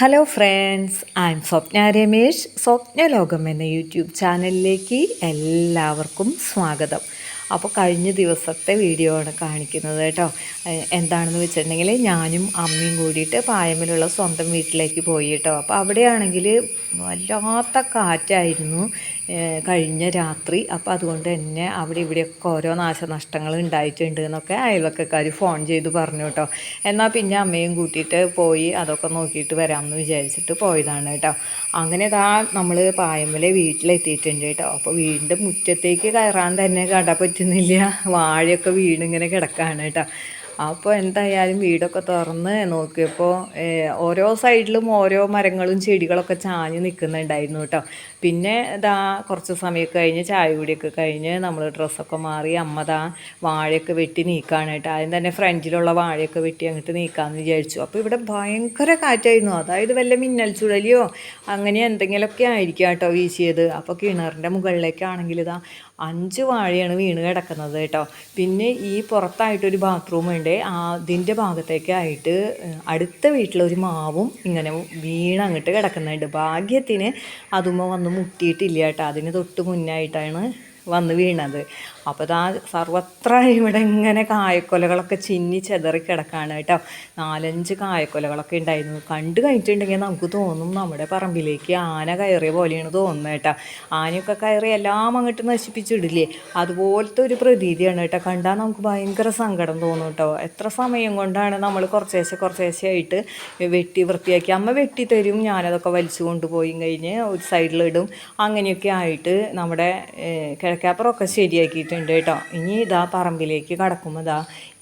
Hello friends I am Swapna Ramesh Swapna ലോകം എന്ന YouTube ചാനലിലേക്ക് എല്ലാവർക്കും സ്വാഗതം. അപ്പോൾ കഴിഞ്ഞ ദിവസത്തെ വീഡിയോ ആണ് കാണിക്കുന്നത് കേട്ടോ. എന്താണെന്ന് വെച്ചിട്ടുണ്ടെങ്കിൽ ഞാനും അമ്മയും കൂടിയിട്ട് പായമിലുള്ള സ്വന്തം വീട്ടിലേക്ക് പോയി കേട്ടോ. അപ്പോൾ അവിടെയാണെങ്കിൽ വല്ലാത്ത കാറ്റായിരുന്നു. കഴിഞ്ഞ രാത്രി. അപ്പോൾ അതുകൊണ്ട് തന്നെ അവിടെ ഇവിടെയൊക്കെ ഓരോ നാശനഷ്ടങ്ങൾ ഉണ്ടായിട്ടുണ്ട് എന്നൊക്കെ അയൽവക്കക്കാർ ഫോൺ ചെയ്ത് പറഞ്ഞു കേട്ടോ. എന്നാൽ പിന്നെ അമ്മയും കൂട്ടിയിട്ട് പോയി അതൊക്കെ നോക്കിയിട്ട് വരാമെന്ന് വിചാരിച്ചിട്ട് പോയതാണ് കേട്ടോ. അങ്ങനെ ഇതാ നമ്മൾ പായമ്പലെ വീട്ടിലെത്തിയിട്ടുണ്ട് കേട്ടോ. അപ്പോൾ വീടിന്റെ മുറ്റത്തേക്ക് കയറാൻ തന്നെ കട പറ്റുന്നില്ല. വാഴയൊക്കെ വീണിങ്ങനെ കിടക്കുകയാണ് കേട്ടോ. അപ്പോൾ എന്തായാലും വീടൊക്കെ തുറന്ന് നോക്കിയപ്പോൾ ഓരോ സൈഡിലും ഓരോ മരങ്ങളും ചെടികളൊക്കെ ചാഞ്ഞ് നിൽക്കുന്നുണ്ടായിരുന്നു കേട്ടോ പിന്നെ ഇതാ കുറച്ച് സമയമൊക്കെ കഴിഞ്ഞ് ചായ കുടിയൊക്കെ കഴിഞ്ഞ് നമ്മൾ ഡ്രസ്സൊക്കെ മാറി അമ്മ ദാ വാഴയൊക്കെ വെട്ടി നീക്കാണ് കേട്ടോ ആദ്യം തന്നെ ഫ്രണ്ടിലുള്ള വാഴയൊക്കെ വെട്ടി അങ്ങോട്ട് നീക്കാമെന്ന് വിചാരിച്ചു. അപ്പോൾ ഇവിടെ ഭയങ്കര കാറ്റായിരുന്നു. അതായത് വല്ല മിന്നൽ ചുഴലിയോ അങ്ങനെ എന്തെങ്കിലുമൊക്കെ ആയിരിക്കും കേട്ടോ വീശിയത്. അപ്പോൾ കിണറിന്റെ മുകളിലേക്കാണെങ്കിൽ ഇതാ അഞ്ച് വാഴയാണ് വീണ് കിടക്കുന്നത് കേട്ടോ. പിന്നെ ഈ പുറത്തായിട്ടൊരു ബാത്റൂം ഉണ്ട്. അതിന്റെ ഭാഗത്തേക്കായിട്ട് അടുത്ത വീട്ടിലൊരു മാവും ഇങ്ങനെ വീണ് അങ്ങോട്ട് കിടക്കുന്നുണ്ട്. ഭാഗ്യത്തിന് അതുമ്മ വന്ന് മുട്ടിയിട്ടില്ല കേട്ടോ. അതിന് തൊട്ട് മുന്നായിട്ടാണ് വന്ന് വീണത്. അപ്പോൾ ഇതാ സർവത്ര ഇവിടെ ഇങ്ങനെ കായക്കൊലകളൊക്കെ ചിന്നി ചെതറി കിടക്കാണ് കേട്ടോ. നാലഞ്ച് കായക്കൊലകളൊക്കെ ഉണ്ടായിരുന്നു. കണ്ടു കഴിഞ്ഞിട്ടുണ്ടെങ്കിൽ നമുക്ക് തോന്നും നമ്മുടെ പറമ്പിലേക്ക് ആന കയറിയ പോലെയാണ് തോന്നുന്നത് കേട്ടോ. ആനയൊക്കെ കയറി എല്ലാം അങ്ങോട്ട് നശിപ്പിച്ചിടില്ലേ? അതുപോലത്തെ ഒരു പ്രതീതിയാണ് കേട്ടോ. കണ്ടാൽ നമുക്ക് ഭയങ്കര സങ്കടം തോന്നും കേട്ടോ. എത്ര സമയം കൊണ്ടാണ് നമ്മൾ കുറച്ചേശ്ശെ കുറച്ചേശ്ശെ ആയിട്ട് വെട്ടി വൃത്തിയാക്കി അമ്മ വെട്ടി തരും ഞാനതൊക്കെ വലിച്ചു കൊണ്ടുപോയി കഴിഞ്ഞ് ഒരു സൈഡിലിടും. അങ്ങനെയൊക്കെ ആയിട്ട് നമ്മുടെ കിഴക്കാപ്പുറമൊക്കെ കിഴക്കാപ്പുറമൊക്കെ ശരിയാക്കിയിട്ടുണ്ട് കേട്ടോ. ഇനി ഇതാ പറമ്പിലേക്ക് കടക്കുമ്പോൾ ഇതാ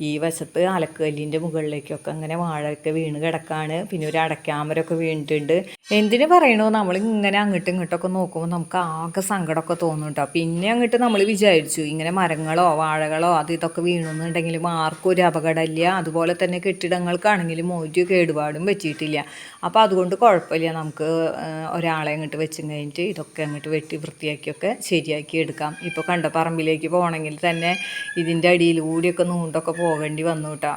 ഈ വശത്ത് അലക്കല്ലിന്റെ മുകളിലേക്കൊക്കെ അങ്ങനെ വാഴയൊക്കെ വീണ് കിടക്കാണ്. പിന്നെ ഒരു അടയ്ക്കാമരൊക്കെ വീണിട്ടുണ്ട്. എന്തിനു പറയണോ? നമ്മൾ ഇങ്ങനെ അങ്ങോട്ടും ഇങ്ങോട്ടൊക്കെ നോക്കുമ്പോൾ നമുക്ക് ആകെ സങ്കടമൊക്കെ തോന്നും കേട്ടോ. പിന്നെ അങ്ങോട്ട് നമ്മൾ വിചാരിച്ചു ഇങ്ങനെ മരങ്ങളോ വാഴകളോ അത് ഇതൊക്കെ വീണെന്നുണ്ടെങ്കിലും ആർക്കും ഒരു അപകടമില്ല. അതുപോലെ തന്നെ കെട്ടിടങ്ങൾക്കാണെങ്കിലും ഒരു കേടുപാടും പറ്റിയിട്ടില്ല. അപ്പോൾ അതുകൊണ്ട് കുഴപ്പമില്ല. നമുക്ക് ഒരാളെ അങ്ങോട്ട് വെച്ചും കഴിഞ്ഞിട്ട് ഇതൊക്കെ അങ്ങോട്ട് വെട്ടി വൃത്തിയാക്കിയൊക്കെ ശരിയാക്കി എടുക്കാം. ഇപ്പോൾ കണ്ട പറമ്പിലേക്ക് പോകണമെങ്കിൽ തന്നെ ഇതിന്റെ അടിയിലൂടെയൊക്കെ നൂണ്ടൊക്കെ പോകേണ്ടി വന്നു കേട്ടോ.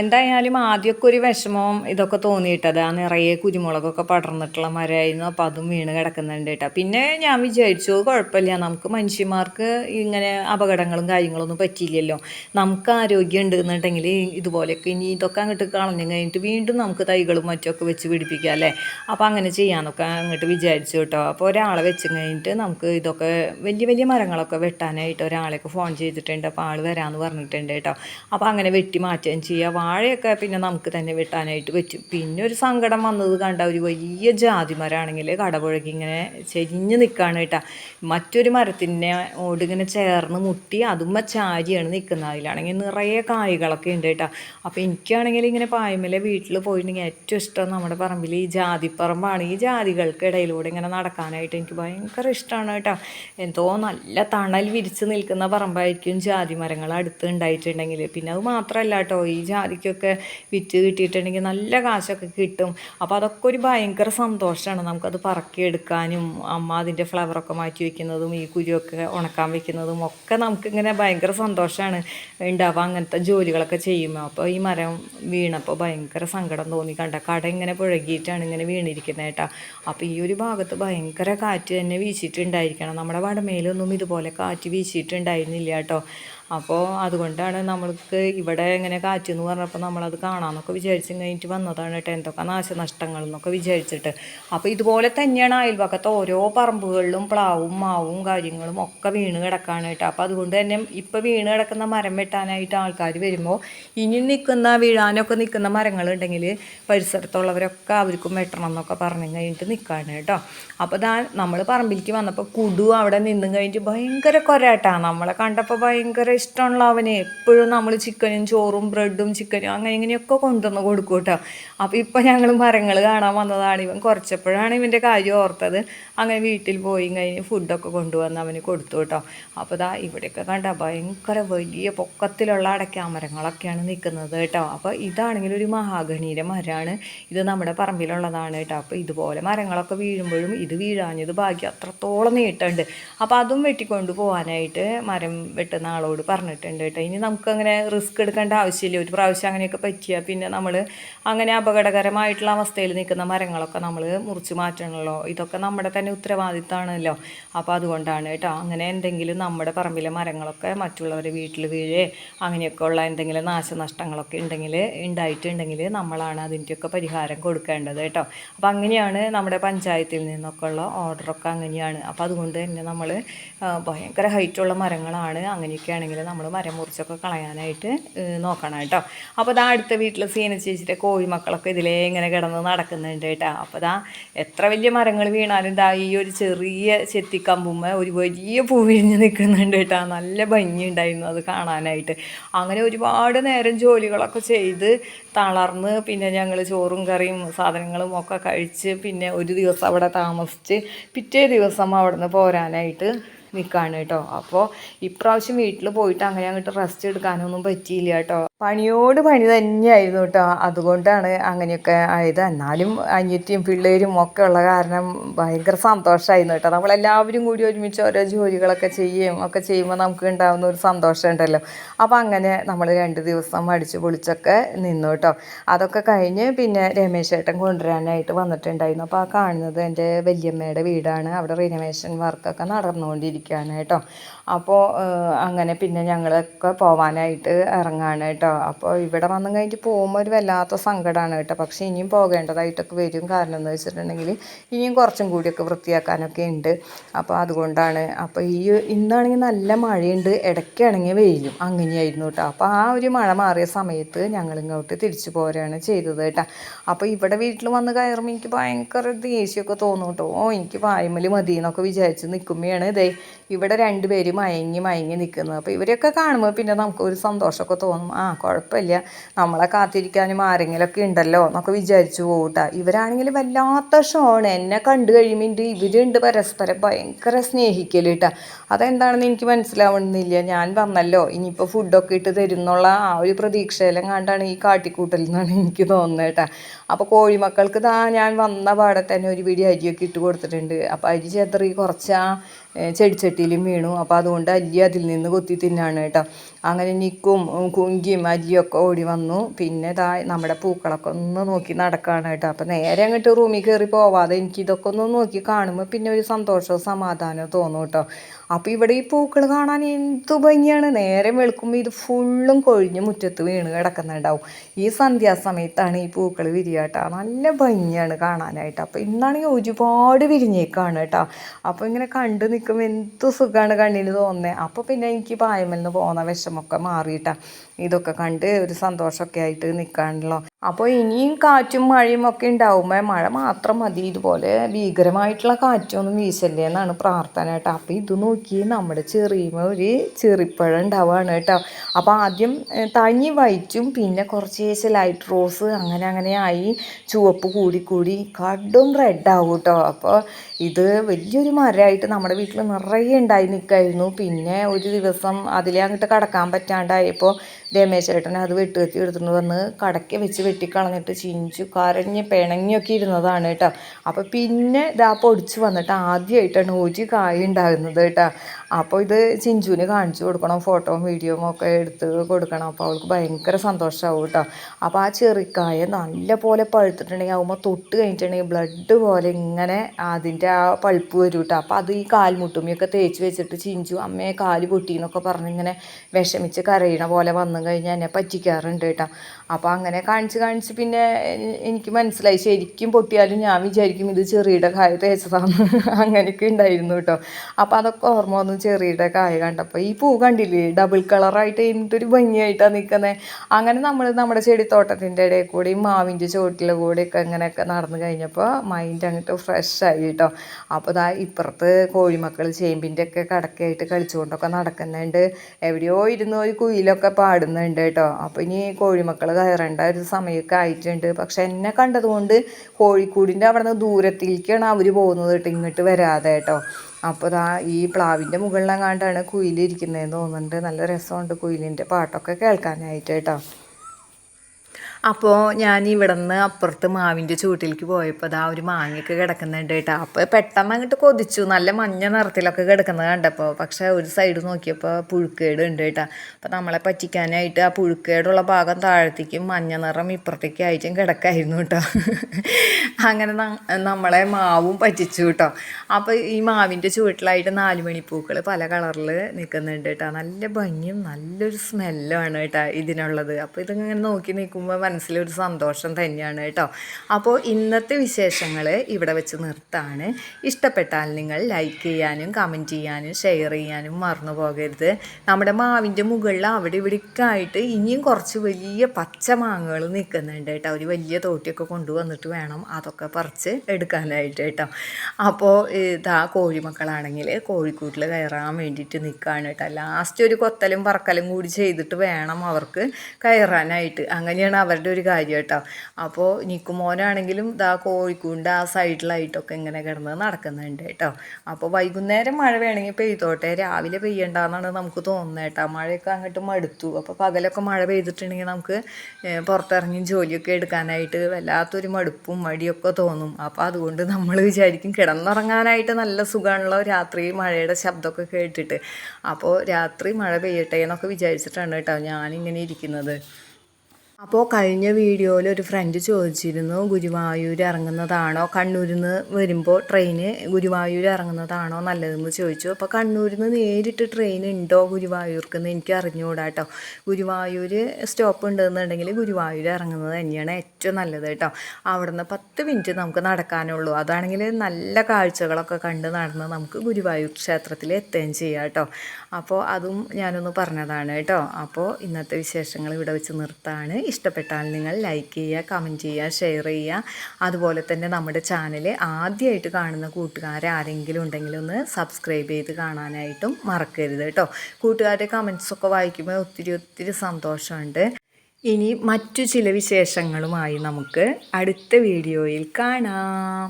എന്തായാലും ആദ്യമൊക്കെ ഒരു വിഷമം ഇതൊക്കെ തോന്നിയിട്ടത്. ആ നിറയെ കുരുമുളകൊക്കെ പടർന്നിട്ടുള്ള മരമായിരുന്നു. അപ്പോൾ അതും വീണ് കിടക്കുന്നുണ്ട് കേട്ടോ. പിന്നെ ഞാൻ വിചാരിച്ചു കുഴപ്പമില്ല. നമുക്ക് മനുഷ്യന്മാർക്ക് ഇങ്ങനെ അപകടങ്ങളും കാര്യങ്ങളൊന്നും പറ്റിയില്ലല്ലോ. നമുക്ക് ആരോഗ്യം ഉണ്ടെന്നുണ്ടെങ്കിൽ ഇതുപോലെയൊക്കെ ഇനി ഇതൊക്കെ അങ്ങോട്ട് കളഞ്ഞു കഴിഞ്ഞിട്ട് വീണ്ടും നമുക്ക് തൈകളും മറ്റൊക്കെ വെച്ച് പിടിപ്പിക്കാം അല്ലേ? അപ്പോൾ അങ്ങനെ ചെയ്യാമെന്നൊക്കെ അങ്ങോട്ട് വിചാരിച്ചു കേട്ടോ. അപ്പോൾ ഒരാളെ വെച്ച് കഴിഞ്ഞിട്ട് നമുക്ക് ഇതൊക്കെ വലിയ വലിയ മരങ്ങളൊക്കെ വെട്ടാനായിട്ട് ഒരാളെയൊക്കെ ഫോൺ ചെയ്തിട്ടുണ്ട്. അപ്പോൾ ആൾ വരാമെന്ന് പറഞ്ഞിട്ടുണ്ട് കേട്ടോ. അപ്പോൾ അങ്ങനെ വെട്ടി മാറ്റുകയും ചെയ്യുക വാഴയൊക്കെ പിന്നെ നമുക്ക് തന്നെ വെട്ടാനായിട്ട് പറ്റും. പിന്നെ ഒരു സങ്കടം വന്നത് കണ്ട ഒരു വലിയ ജാതി മരമാണെങ്കിൽ കടപുഴകി ഇങ്ങനെ ചെരിഞ്ഞ് നിൽക്കുകയാണ് കേട്ടോ. മറ്റൊരു മരത്തിന്റെ ഓട് ഇങ്ങനെ ചേർന്ന് മുട്ടി അതുമ്മ ചാരിയാണ് നിൽക്കുന്നത് അതിലാണെങ്കിൽ നിറയെ കായ്കളൊക്കെ ഉണ്ട് കേട്ടോ. അപ്പോൾ എനിക്കാണെങ്കിൽ ഇങ്ങനെ പായ്മല വീട്ടിൽ പോയിട്ടുണ്ടെങ്കിൽ ഏറ്റവും ഇഷ്ടം നമ്മുടെ പറമ്പിൽ ഈ ജാതിപ്പറമ്പാണ്. ഈ ജാതികൾക്ക് ഇടയിലൂടെ ഇങ്ങനെ നടക്കാനായിട്ട് എനിക്ക് ഭയങ്കര ഇഷ്ടമാണ് കേട്ടോ. എന്തോ നല്ല തണൽ വിരിച്ച് നിൽക്കുന്ന പറമ്പായിരിക്കും ജാതി മരങ്ങൾ അടുത്ത് ഉണ്ടായിട്ടുണ്ടെങ്കിൽ. പിന്നെ അത് മാത്രമല്ല കേട്ടോ ഈ ജാതിക്കൊക്കെ വിറ്റ് കിട്ടിയിട്ടുണ്ടെങ്കിൽ നല്ല കാശൊക്കെ കിട്ടും. അപ്പോൾ അതൊക്കെ ഒരു ഭയങ്കര സന്തോഷമാണ് നമുക്കത് പറക്കിയെടുക്കാനും അമ്മ അതിന്റെ ഫ്ലവറൊക്കെ മാറ്റി വെക്കുന്നതും ഈ കുരുവൊക്കെ ഉണക്കാൻ വെക്കുന്നതും ഒക്കെ നമുക്കിങ്ങനെ ഭയങ്കര സന്തോഷമാണ് ഉണ്ടാവുക അങ്ങനത്തെ ജോലികളൊക്കെ ചെയ്യുമ്പോൾ. അപ്പോൾ ഈ മരം വീണപ്പോൾ ഭയങ്കര സങ്കടം തോന്നി. കണ്ട കട ഇങ്ങനെ പുഴകിയിട്ടാണ് ഇങ്ങനെ വീണിരിക്കുന്നത് കേട്ടോ. അപ്പോൾ ഈ ഒരു ഭാഗത്ത് ഭയങ്കര കാറ്റ് തന്നെ വീശിയിട്ടുണ്ടായിരിക്കണം. നമ്മുടെ വടമേലൊന്നും ഇതുപോലെ കാറ്റ് വീശിയിട്ടുണ്ടായിരുന്നില്ല കേട്ടോ. അപ്പോൾ അതുകൊണ്ടാണ് നമ്മൾക്ക് ഇവിടെ എങ്ങനെ കാറ്റ് എന്ന് പറഞ്ഞപ്പോൾ നമ്മളത് കാണാമെന്നൊക്കെ വിചാരിച്ച് കഴിഞ്ഞിട്ട് വന്നതാണ് കേട്ടോ. എന്തൊക്കെ നാശനഷ്ടങ്ങൾ എന്നൊക്കെ വിചാരിച്ചിട്ട്. അപ്പോൾ ഇതുപോലെ തന്നെയാണ് അയൽവക്കത്ത് ഓരോ പറമ്പുകളിലും പ്ലാവും മാവും കാര്യങ്ങളും ഒക്കെ വീണ് കിടക്കാണ് കേട്ടോ. അപ്പോൾ അതുകൊണ്ട് തന്നെ ഇപ്പോൾ വീണ് കിടക്കുന്ന മരം വെട്ടാനായിട്ട് ആൾക്കാർ വരുമ്പോൾ ഇനി നിൽക്കുന്ന വീഴാനൊക്കെ നിൽക്കുന്ന മരങ്ങളുണ്ടെങ്കിൽ പരിസരത്തുള്ളവരൊക്കെ അവർക്കും വെട്ടണം എന്നൊക്കെ പറഞ്ഞു കഴിഞ്ഞിട്ട് നിൽക്കുകയാണ് കേട്ടോ. അപ്പോൾ ദാ നമ്മൾ പറമ്പിലേക്ക് വന്നപ്പോൾ കുടു അവിടെ നിന്നും കഴിഞ്ഞിട്ട് ഭയങ്കര കൊരാട്ടാണ് നമ്മളെ കണ്ടപ്പോൾ ഭയങ്കര ഇഷ്ടമുള്ള അവന് എപ്പോഴും നമ്മൾ ചിക്കനും ചോറും ബ്രെഡും ചിക്കനും അങ്ങനെ ഇങ്ങനെയൊക്കെ കൊണ്ടുവന്ന് കൊടുക്കും കേട്ടോ. അപ്പോൾ ഇപ്പോൾ ഞങ്ങൾ മരങ്ങൾ കാണാൻ വന്നതാണ്. ഇവൻ കുറച്ചപ്പോഴാണ് ഇവന്റെ കാര്യം ഓർത്തത്. അങ്ങനെ വീട്ടിൽ പോയി കഴിഞ്ഞ് ഫുഡൊക്കെ കൊണ്ടുവന്ന് അവന് കൊടുത്തു കേട്ടോ. അപ്പോൾ ദാ ഇവിടെയൊക്കെ കണ്ട ഭയങ്കര വലിയ പൊക്കത്തിലുള്ള അടയ്ക്കാമരങ്ങളൊക്കെയാണ് നിൽക്കുന്നത് കേട്ടോ. അപ്പോൾ ഇതാണെങ്കിൽ ഒരു മഹാഗണിയുടെ മരമാണ്. ഇത് നമ്മുടെ പറമ്പിലുള്ളതാണ് കേട്ടോ. അപ്പോൾ ഇതുപോലെ മരങ്ങളൊക്കെ വീഴുമ്പോഴും ഇത് വീഴാഞ്ഞത് ഭാഗ്യം അത്രത്തോളം നീട്ടുണ്ട്. അപ്പോൾ അതും വെട്ടിക്കൊണ്ട് പോകാനായിട്ട് മരം വെട്ടുന്ന ആളോട് പറഞ്ഞിട്ടുണ്ട് കേട്ടോ. ഇനി നമുക്ക് അങ്ങനെ റിസ്ക് എടുക്കേണ്ട ആവശ്യമില്ല. ഒരു പ്രാവശ്യം അങ്ങനെയൊക്കെ പറ്റിയാൽ പിന്നെ നമ്മൾ അങ്ങനെ അപകടകരമായിട്ടുള്ള അവസ്ഥയിൽ നിൽക്കുന്ന മരങ്ങളൊക്കെ നമ്മൾ മുറിച്ച് മാറ്റണമല്ലോ ഇതൊക്കെ നമ്മുടെ തന്നെ ഉത്തരവാദിത്തമാണല്ലോ. അപ്പോൾ അതുകൊണ്ടാണ് കേട്ടോ. അങ്ങനെ എന്തെങ്കിലും നമ്മുടെ പറമ്പിലെ മരങ്ങളൊക്കെ മറ്റുള്ളവരെ വീട്ടിൽ വീഴേ അങ്ങനെയൊക്കെ ഉള്ള എന്തെങ്കിലും നാശനഷ്ടങ്ങളൊക്കെ ഉണ്ടെങ്കിൽ ഉണ്ടായിട്ടുണ്ടെങ്കിൽ നമ്മളാണ് അതിന്റെയൊക്കെ പരിഹാരം കൊടുക്കേണ്ടത് കേട്ടോ. അപ്പോൾ അങ്ങനെയാണ് നമ്മുടെ പഞ്ചായത്തിൽ നിന്നൊക്കെ ഉള്ള ഓർഡറൊക്കെ അങ്ങനെയാണ്. അപ്പോൾ അതുകൊണ്ട് തന്നെ നമ്മൾ ഭയങ്കര ഹൈറ്റുള്ള മരങ്ങളാണ് അങ്ങനെയൊക്കെ ആണെങ്കിൽ നമ്മൾ മരം മുറിച്ചൊക്കെ കളയാനായിട്ട് നോക്കണം കേട്ടോ. അപ്പോൾ ഇതാ അടുത്ത വീട്ടിൽ സീന ചേച്ചിയുടെ കോഴിമക്കളൊക്കെ ഇതിലേ ഇങ്ങനെ കിടന്ന് നടക്കുന്നുണ്ട് കേട്ടോ. അപ്പോൾ ഇതാ എത്ര വലിയ മരങ്ങൾ വീണാലും ഇതാ ഈ ഒരു ചെറിയ ചെത്തിക്കമ്പുമ്മ ഒരു വലിയ പൂ വിരിഞ്ഞ് നിൽക്കുന്നുണ്ട് കേട്ടോ. നല്ല ഭംഗിയുണ്ടായിരുന്നു അത് കാണാനായിട്ട്. അങ്ങനെ ഒരുപാട് നേരം ജോലികളൊക്കെ ചെയ്ത് തളർന്ന് പിന്നെ ഞങ്ങൾ ചോറും കറിയും സാധനങ്ങളും ഒക്കെ കഴിച്ച് പിന്നെ ഒരു ദിവസം അവിടെ താമസിച്ച് പിറ്റേ ദിവസം അവിടെ നിന്ന് പോരാനായിട്ട് നിൽക്കുകയാണ് കേട്ടോ. അപ്പോൾ ഇപ്രാവശ്യം വീട്ടിൽ പോയിട്ട് അങ്ങനെ അങ്ങോട്ട് റെസ്റ്റ് എടുക്കാനൊന്നും പറ്റിയില്ല കേട്ടോ. പണിയോട് പണി തന്നെയായിരുന്നു കേട്ടോ അതുകൊണ്ടാണ് അങ്ങനെയൊക്കെ ആയത്. എന്നാലും അനിയത്തിയും പിള്ളേരും ഒക്കെ ഉള്ള കാരണം ഭയങ്കര സന്തോഷമായിരുന്നു കേട്ടോ നമ്മളെല്ലാവരും കൂടി ഒരുമിച്ച് ഓരോ ജോലികളൊക്കെ ചെയ്യുകയും ഒക്കെ ചെയ്യുമ്പോൾ നമുക്ക് ഉണ്ടാകുന്ന ഒരു സന്തോഷം ഉണ്ടല്ലോ. അപ്പോൾ അങ്ങനെ നമ്മൾ രണ്ട് ദിവസം അടിച്ചു പൊളിച്ചൊക്കെ നിന്നു കേട്ടോ അതൊക്കെ കഴിഞ്ഞ് പിന്നെ രമേശ് ഏട്ടൻ കൊണ്ടുവരാനായിട്ട് വന്നിട്ടുണ്ടായിരുന്നു. അപ്പോൾ ആ കാണുന്നത് എന്റെ വല്യമ്മയുടെ വീടാണ്. അവിടെ റിനോവേഷൻ വർക്കൊക്കെ നടന്നുകൊണ്ടിരിക്കുകയാണ് കേട്ടോ അപ്പോൾ അങ്ങനെ പിന്നെ ഞങ്ങളൊക്കെ പോവാനായിട്ട് ഇറങ്ങാണ് കേട്ടോ. അപ്പോൾ ഇവിടെ വന്നു കഴിഞ്ഞിട്ട് പോകുമ്പോൾ ഒരു വല്ലാത്ത സങ്കടമാണ് കേട്ടോ. പക്ഷേ ഇനിയും പോകേണ്ടതായിട്ടൊക്കെ വരും. കാരണം എന്ന് വെച്ചിട്ടുണ്ടെങ്കിൽ ഇനിയും കുറച്ചും കൂടിയൊക്കെ വൃത്തിയാക്കാനൊക്കെ ഉണ്ട്. അപ്പോൾ അതുകൊണ്ടാണ്. അപ്പോൾ ഈ ഇന്നാണെങ്കിൽ നല്ല മഴയുണ്ട്. ഇടയ്ക്കാണെങ്കിൽ വെയിലും അങ്ങനെയായിരുന്നു കേട്ടോ. അപ്പോൾ ആ ഒരു മഴ മാറിയ സമയത്ത് ഞങ്ങൾ ഇങ്ങോട്ട് തിരിച്ചു പോരാണ് ചെയ്തത് കേട്ടോ. അപ്പോൾ ഇവിടെ വീട്ടിൽ വന്ന് കയറുമ്പോൾ എനിക്ക് ഭയങ്കര ദേഷ്യമൊക്കെ തോന്നും കേട്ടോ. ഓ എനിക്ക് വായ്മൽ മതി എന്നൊക്കെ വിചാരിച്ച് നിൽക്കുമ്പോഴാണ് ഇതേ ഇവിടെ രണ്ടുപേരും മയങ്ങി മയങ്ങി നിൽക്കുന്നത് അപ്പോൾ ഇവരെയൊക്കെ കാണുമ്പോൾ പിന്നെ നമുക്ക് ഒരു സന്തോഷമൊക്കെ തോന്നും. ആ കുഴപ്പമില്ല നമ്മളെ കാത്തിരിക്കാനും ആരെങ്കിലുമൊക്കെ ഉണ്ടല്ലോ എന്നൊക്കെ വിചാരിച്ചു പോകട്ടെ ഇവരാണെങ്കിൽ വല്ലാത്ത ഷോണ് എന്നെ കണ്ടു കഴിയുമ്പോൾ ഇവരുണ്ട് പരസ്പരം ഭയങ്കര സ്നേഹിക്കൽ കേട്ടോ അതെന്താണെന്ന് എനിക്ക് മനസ്സിലാവുന്നില്ല. ഞാൻ വന്നല്ലോ. ഇനിയിപ്പോൾ ഫുഡൊക്കെ ഇട്ട് തരുന്നുള്ള ആ ഒരു പ്രതീക്ഷയെല്ലാം കണ്ടാണ് ഈ കാട്ടിക്കൂട്ടൽ എന്നാണ് എനിക്ക് തോന്നുന്നത് കേട്ടോ. അപ്പോൾ കോഴിമക്കൾക്ക് ഞാൻ വന്ന പാടെ തന്നെ ഒരു പിടി അരിയൊക്കെ ഇട്ട് കൊടുത്തിട്ടുണ്ട്. അപ്പോൾ അരി ചെതറി കുറച്ച് ആ ചെടിച്ചട്ടിയിലും വീണു. അപ്പോൾ അതുകൊണ്ട് അല്ലി അതിൽ നിന്ന് കൊത്തി തിന്നാണ് കേട്ടോ. അങ്ങനെ നിൽക്കും കുങ്കിയും അല്ലിയൊക്കെ ഓടി വന്നു. പിന്നെ താ നമ്മുടെ പൂക്കളൊക്കെ ഒന്ന് നോക്കി നടക്കുകയാണ് കേട്ടോ. അപ്പോൾ നേരെ അങ്ങോട്ട് റൂമിൽ കയറി പോവാതെ എനിക്ക് ഇതൊക്കെ ഒന്ന് നോക്കി കാണുമ്പോൾ പിന്നെ ഒരു സന്തോഷവും സമാധാനവും തോന്നും കേട്ടോ. അപ്പോൾ ഇവിടെ ഈ പൂക്കൾ കാണാൻ എന്തു ഭംഗിയാണ്. നേരെ വെളുക്കുമ്പോൾ ഇത് ഫുള്ളും കൊഴിഞ്ഞ് മുറ്റത്ത് വീണ് കിടക്കുന്നുണ്ടാവും. ഈ സന്ധ്യാസമയത്താണ് ഈ പൂക്കൾ വിരിയാട്ടോ നല്ല ഭംഗിയാണ് കാണാനായിട്ട്. അപ്പോൾ ഇന്നാണെങ്കിൽ ഒരുപാട് വിരിഞ്ഞേക്കാണ് കേട്ടോ. അപ്പോൾ ഇങ്ങനെ കണ്ടു നിൽക്കുമ്പോൾ എന്ത് സുഖമാണ് കണ്ണിന് തോന്നുന്നത് അപ്പോൾ പിന്നെ എനിക്ക് പായമെന്ന് പോകുന്ന വിഷമൊക്കെ മാറിയിട്ടാണ് ഇതൊക്കെ കണ്ട് ഒരു സന്തോഷമൊക്കെ ആയിട്ട് നിൽക്കാണല്ലോ. അപ്പോൾ ഇനിയും കാറ്റും മഴയും ഒക്കെ ഉണ്ടാവുമ്പോൾ മഴ മാത്രം മതി. ഇതുപോലെ ഭീകരമായിട്ടുള്ള കാറ്റൊന്നും വീശല്ലേ എന്നാണ് പ്രാർത്ഥന കേട്ടോ. അപ്പോൾ ഇത് നോക്കി നമ്മുടെ ചെറിയുമ്പോൾ ഒരു ചെറിപ്പഴം ഉണ്ടാവുകയാണ് കേട്ടോ. അപ്പോൾ ആദ്യം തങ്ങി വയറ്റും പിന്നെ കുറച്ച് ശേഷം ലൈറ്റ് റോസ് അങ്ങനെ അങ്ങനെ ആയി ചുവപ്പ് കൂടി കൂടി റെഡാവും കേട്ടോ. അപ്പോൾ ഇത് വലിയൊരു മരമായിട്ട് നമ്മുടെ വീട്ടിൽ നിറയെ ഉണ്ടായി നിൽക്കായിരുന്നു പിന്നെ ഒരു ദിവസം അതിലെ അങ്ങോട്ട് കടക്കാൻ പറ്റാണ്ടായപ്പോൾ രമേശ് ചേട്ടൻ അത് വെട്ടുകത്തി എടുത്തുകൊണ്ട് വന്ന് കടക്കെ വെച്ച് വെട്ടിക്കളഞ്ഞിട്ട് ചിഞ്ചു കരഞ്ഞ് പിണങ്ങിയൊക്കെ ഇരുന്നതാണ് കേട്ടോ. അപ്പോൾ പിന്നെ ഇതാ പൊടിച്ച് വന്നിട്ട് ആദ്യമായിട്ടാണ് ഒരു കായ ഉണ്ടാകുന്നത് കേട്ടോ. അപ്പോൾ ഇത് ചിഞ്ചുവിന് കാണിച്ചു കൊടുക്കണം ഫോട്ടോയും വീഡിയോയും ഒക്കെ എടുത്ത് കൊടുക്കണം. അപ്പോൾ അവൾക്ക് ഭയങ്കര സന്തോഷമാവും കേട്ടോ അപ്പോൾ ആ ചെറിക്കായ നല്ല പോലെ പഴുത്തിട്ടുണ്ടെങ്കിൽ ആകുമ്പോൾ തൊട്ട് കഴിഞ്ഞിട്ടുണ്ടെങ്കിൽ ബ്ലഡ് പോലെ ഇങ്ങനെ അതിന്റെ ആ പഴുപ്പ് വരും കേട്ടോ അപ്പോൾ അത് ഈ കാൽമുട്ടുമ്മയൊക്കെ തേച്ച് വെച്ചിട്ട് ചിഞ്ചു അമ്മയെ കാൽ പൊട്ടി എന്നൊക്കെ പറഞ്ഞ് ഇങ്ങനെ വിഷമിച്ച് കരയണ പോലെ വന്നു കഴിഞ്ഞാൽ എന്നെ പറ്റിക്കാറുണ്ട് കേട്ടോ അപ്പോൾ അങ്ങനെ കാണിച്ച് കാണിച്ച് പിന്നെ എനിക്ക് മനസ്സിലായി ശരിക്കും പൊട്ടിയാലും ഞാൻ വിചാരിക്കും ഇത് ചെറിയുടെ കായ തേച്ചതാണ് അങ്ങനെയൊക്കെ ഉണ്ടായിരുന്നു കേട്ടോ അപ്പോൾ അതൊക്കെ ഓർമ്മ വന്നു. ചെറിയുടെ കായ കണ്ടപ്പോൾ ഈ പൂ കണ്ടില്ലേ ഡബിൾ കളറായിട്ട് എന്തൊരു ഭംഗിയായിട്ടാണ് നിൽക്കുന്നത് അങ്ങനെ നമ്മൾ നമ്മുടെ ചെടിത്തോട്ടത്തിന്റെ ഇടയിൽ കൂടി മാവിന്റെ ചോട്ടിലെ കൂടെയൊക്കെ അങ്ങനെയൊക്കെ നടന്നു കഴിഞ്ഞപ്പോൾ മൈൻഡ് അങ്ങോട്ട് ഫ്രഷായി കേട്ടോ അപ്പോൾ ദാ ഇപ്പുറത്ത് കോഴിമക്കൾ ചേമ്പിന്റെ ഒക്കെ കടക്കയായിട്ട് കളിച്ചുകൊണ്ടൊക്കെ നടക്കുന്നുണ്ട്. എവിടെയോ ഇരുന്ന് ഒരു കുയിലൊക്കെ പാടുന്നുണ്ട് കേട്ടോ അപ്പോൾ ഇനി കോഴിമക്കൾ കയറേണ്ട ഒരു സമയമൊക്കെ ആയിട്ടുണ്ട്. പക്ഷെ എന്നെ കണ്ടതുകൊണ്ട് കോഴിക്കൂടിന്റെ അവിടെ നിന്ന് ദൂരത്തിലേക്കാണ് അവർ പോകുന്നത് കേട്ടോ ഇങ്ങോട്ട് വരാതെ കേട്ടോ അപ്പോൾ ദാ ഈ പ്ലാവിന്റെ മുകളിലെങ്ങാണ്ടാണ് കുയിലിരിക്കുന്നതെന്ന് തോന്നുന്നുണ്ട്. നല്ല രസമുണ്ട് കുയിലിന്റെ പാട്ടൊക്കെ കേൾക്കാനായിട്ട് കേട്ടോ. അപ്പോൾ ഞാൻ ഇവിടെ നിന്ന് അപ്പുറത്ത് മാവിന്റെ ചൂട്ടിലേക്ക് പോയപ്പോൾ അതാ ഒരു മാങ്ങയൊക്കെ കിടക്കുന്നുണ്ട് കേട്ടോ. അപ്പോൾ പെട്ടെന്ന് അങ്ങോട്ട് കൊതിച്ചു. നല്ല മഞ്ഞ നിറത്തിലൊക്കെ കിടക്കുന്നത് കണ്ടപ്പോൾ പക്ഷേ ഒരു സൈഡ് നോക്കിയപ്പോൾ പുഴുക്കേട് ഉണ്ട് കേട്ടോ. അപ്പോൾ നമ്മളെ പറ്റിക്കാനായിട്ട് ആ പുഴുക്കേടുള്ള ഭാഗം താഴത്തേക്കും മഞ്ഞ നിറം ഇപ്പുറത്തേക്ക് ആയിട്ടും കിടക്കായിരുന്നു കേട്ടോ. അങ്ങനെ നമ്മളെ മാവും പറ്റിച്ചു കേട്ടോ. അപ്പോൾ ഈ മാവിന്റെ ചുവട്ടിലായിട്ട് നാല് മണിപ്പൂക്കൾ പല കളറിൽ നിൽക്കുന്നുണ്ട് കേട്ടോ. നല്ല ഭംഗിയും നല്ലൊരു സ്മെല്ലുമാണ് കേട്ടോ ഇതിനുള്ളത്. അപ്പോൾ ഇതിങ്ങനെ നോക്കി നിൽക്കുമ്പോൾ മനസ്സിലൊരു സന്തോഷം തന്നെയാണ് കേട്ടോ. അപ്പോൾ ഇന്നത്തെ വിശേഷങ്ങൾ ഇവിടെ വെച്ച് നിർത്താണ്. ഇഷ്ടപ്പെട്ടാൽ നിങ്ങൾ ലൈക്ക് ചെയ്യാനും കമന്റ് ചെയ്യാനും ഷെയർ ചെയ്യാനും മറന്നു പോകരുത്. നമ്മുടെ മാവിന്റെ മുകളിൽ അവിടെ ഇവിടെയൊക്കെ ആയിട്ട് ഇനിയും കുറച്ച് വലിയ പച്ച മാങ്ങകൾ നിൽക്കുന്നുണ്ട് കേട്ടോ. ഒരു വലിയ തോട്ടിയൊക്കെ കൊണ്ടുവന്നിട്ട് വേണം അതൊക്കെ പറിച്ച് എടുക്കാനായിട്ട് കേട്ടോ. അപ്പോൾ ഇതാ കോഴിമക്കളാണെങ്കിൽ കോഴിക്കൂട്ടിൽ കയറാൻ വേണ്ടിയിട്ട് നിൽക്കുകയാണ് കേട്ടോ. ലാസ്റ്റ് ഒരു കൊത്തലും പറക്കലും കൂടി ചെയ്തിട്ട് വേണം അവർക്ക് കയറാനായിട്ട്. അങ്ങനെയാണ് അവരുടെ ഒരു കാര്യം കേട്ടോ അപ്പോൾ നിക്കുമോനാണെങ്കിലും ഇതാ കോഴിക്കൂടിന്റെ ആ സൈഡിലായിട്ടൊക്കെ ഇങ്ങനെ കിടന്ന് നടക്കുന്നുണ്ട് കേട്ടോ. അപ്പോൾ വൈകുന്നേരം മഴ വേണമെങ്കിൽ പെയ്തോട്ടെ. രാവിലെ പെയ്യണ്ടെന്നാണ് നമുക്ക് തോന്നുന്നത് കേട്ടോ. മഴയൊക്കെ അങ്ങോട്ട് മടുത്തു. അപ്പോൾ പകലൊക്കെ മഴ പെയ്തിട്ടുണ്ടെങ്കിൽ നമുക്ക് പുറത്തിറങ്ങി ജോലിയൊക്കെ എടുക്കാനായിട്ട് വല്ലാത്തൊരു മടുപ്പും മടിയൊക്കെ തോന്നും. അപ്പോൾ അതുകൊണ്ട് നമ്മൾ വിചാരിക്കും കിടന്നുറങ്ങാനായിട്ട് നല്ല സുഖമാണല്ലോ രാത്രി മഴയുടെ ശബ്ദമൊക്കെ കേട്ടിട്ട്. അപ്പോൾ രാത്രി മഴ പെയ്യട്ടെ എന്നൊക്കെ വിചാരിച്ചിട്ടാണ് കേട്ടോ ഞാനിങ്ങനെ ഇരിക്കുന്നത്. അപ്പോൾ കഴിഞ്ഞ വീഡിയോയിൽ ഒരു ഫ്രണ്ട് ചോദിച്ചിരുന്നു ഗുരുവായൂർ ഇറങ്ങുന്നതാണോ? കണ്ണൂരിൽ നിന്ന് വരുമ്പോൾ ട്രെയിന് ഗുരുവായൂർ ഇറങ്ങുന്നതാണോ നല്ലതെന്ന് ചോദിച്ചു. അപ്പോൾ കണ്ണൂരിൽ നിന്ന് നേരിട്ട് ട്രെയിൻ ഉണ്ടോ ഗുരുവായൂർക്ക് എന്ന് എനിക്ക് അറിഞ്ഞുകൂടാ കേട്ടോ ഗുരുവായൂർ സ്റ്റോപ്പ് ഉണ്ടെന്നുണ്ടെങ്കിൽ ഗുരുവായൂർ ഇറങ്ങുന്നത് തന്നെയാണ് ഏറ്റവും നല്ലത് കേട്ടോ അവിടെ നിന്ന് പത്ത് മിനിറ്റ് നമുക്ക് നടക്കാനുള്ളൂ. അതാണെങ്കിൽ നല്ല കാഴ്ചകളൊക്കെ കണ്ട് നടന്ന് നമുക്ക് ഗുരുവായൂർ ക്ഷേത്രത്തിൽ എത്തുകയും ചെയ്യാം കേട്ടോ അപ്പോൾ അതും ഞാനൊന്ന് പറഞ്ഞതാണ് കേട്ടോ അപ്പോൾ ഇന്നത്തെ വിശേഷങ്ങൾ ഇവിടെ വെച്ച് നിർത്താണ്. ഇഷ്ടപ്പെട്ടാൽ നിങ്ങൾ ലൈക്ക് ചെയ്യുക കമന്റ് ചെയ്യുക ഷെയർ ചെയ്യുക. അതുപോലെ തന്നെ നമ്മുടെ ചാനൽ ആദ്യമായിട്ട് കാണുന്ന കൂട്ടുകാർ ആരെങ്കിലും ഉണ്ടെങ്കിൽ ഒന്ന് സബ്സ്ക്രൈബ് ചെയ്ത് കാണാനായിട്ടും മറക്കരുത് കേട്ടോ കൂട്ടുകാരുടെ കമൻസൊക്കെ വായിക്കുമ്പോൾ ഒത്തിരി ഒത്തിരി സന്തോഷമുണ്ട്. ഇനി മറ്റു ചില വിശേഷങ്ങളുമായി നമുക്ക് അടുത്ത വീഡിയോയിൽ കാണാം.